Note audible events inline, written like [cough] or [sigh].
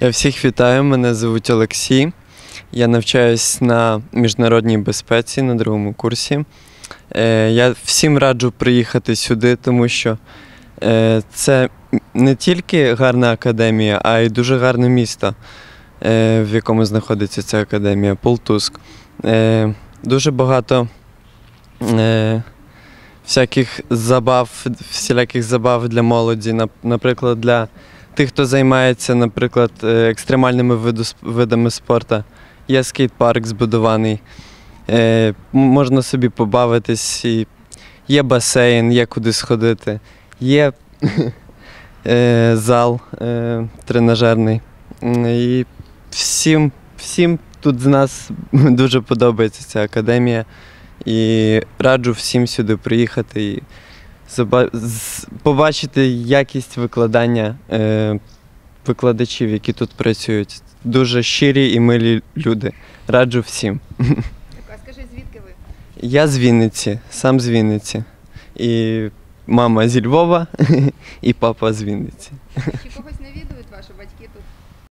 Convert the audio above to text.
Я всіх вітаю, мене звуть Олексій. Я навчаюсь на міжнародній безпеці на другому курсі. Е, Я всім раджу приїхати сюди, тому що е, це не тільки гарна академія, а й дуже гарне місто, е, в якому знаходиться ця академія Полтуск. Дуже багато всяких забав, всіляких забав для молоді, наприклад, для тих, хто займається, наприклад, е, екстремальними видами спорту. Є скейт-парк збудований, е, можна собі побавитись, і є басейн, є куди сходити, є [laughs] е, зал тренажерний. І всім, всім тут з нас [laughs] дуже подобається ця академія. І раджу всім сюди приїхати побачити якість викладання е, викладачів, які тут працюють. Дуже щирі і милі люди. Раджу всім. А скажи, звідки ви? Я з Вінниці, сам з Вінниці. І мама зі Львова, [laughs] і папа з Вінниці. Чи когось навідують ваші батьки тут?